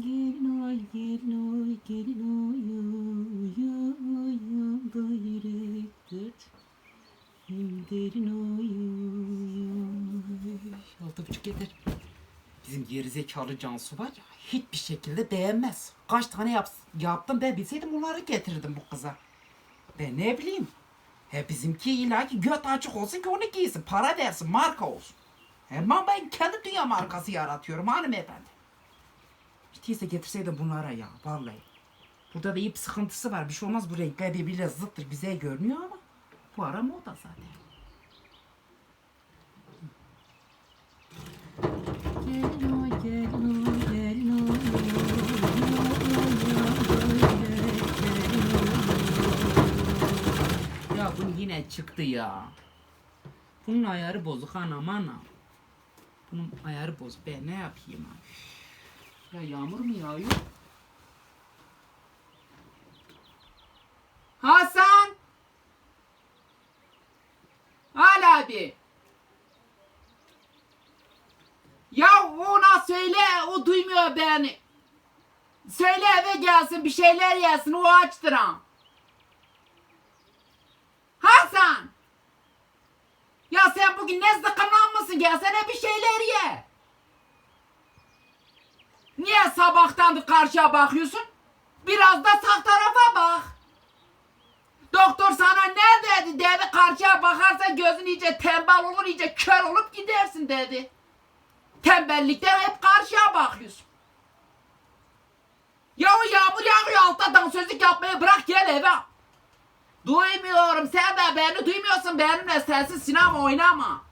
Gelin oy gelin oy gelin oy oy oy oy gayrettir. Derin oy. Altı buçuk yeter. Bizim gerizekalı Cansu var ya hiçbir şekilde beğenmez. Kaç tane yap, yaptım ben bilseydim bunları getirdim bu kıza. Ben ne bileyim. He bizimki illa ki göt açık olsun ki onu giysin. Para versin, marka olsun. Ama ben kendi dünya markası yaratıyorum hanımefendi. Bittiyse getirseydim bunlara ya vallahi. Burada da ip sıkıntısı var. Bir şey olmaz bu renkler birbiriyle zıttır. Güzel görünüyor ama bu ara moda zaten. Ya bu yine çıktı ya. Bunun ayarı bozuk anam anam. Bunun ayarı bozuk. Ben ne yapayım abi? Ya yağmur mu yağıyor? Hasan! Al abi. Ya ona söyle o duymuyor beni. Söyle eve gelsin bir şeyler yesin o açtır ha. Hasan! Ya sen bugün ne zıkkımlanmışsın gelsene bir şeyler ye. Niye sabahtan karşıya bakıyorsun? Biraz da sağ tarafa bak. Doktor sana ne dedi? Dedi karşıya bakarsan gözün iyice tembel olur, iyice kör olup gidersin dedi. Tembellikten hep karşıya bakıyorsun. Ya yağmur yağıyor altta dansözlük yapmayı bırak gel eve. Duymuyorum sen de beni duymuyorsun benimle sensiz sinema oynama.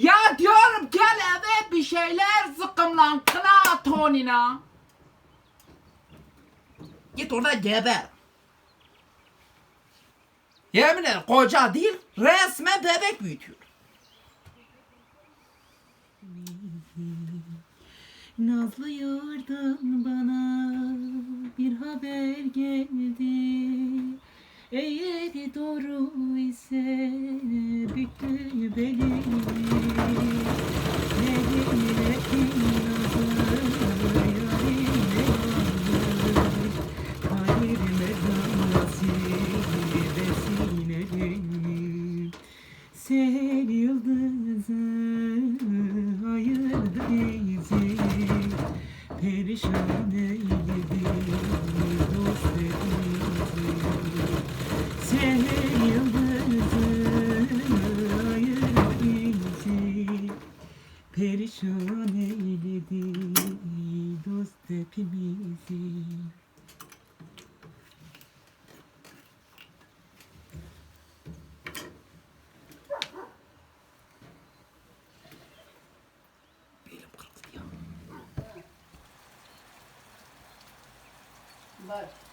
Ya diyorum gel eve bir şeyler zıkkımlan kına tonina. Git orada geber. Yemin ederim koca değil resmen bebek büyütüyor. Nazlı yardan bana bir haber geldi. Eğer doğru ise büktü beni. Perişan eyledi dost bizi Sen yıldızı Perişan eyledi dost hepimizi kırıldı ya. Var.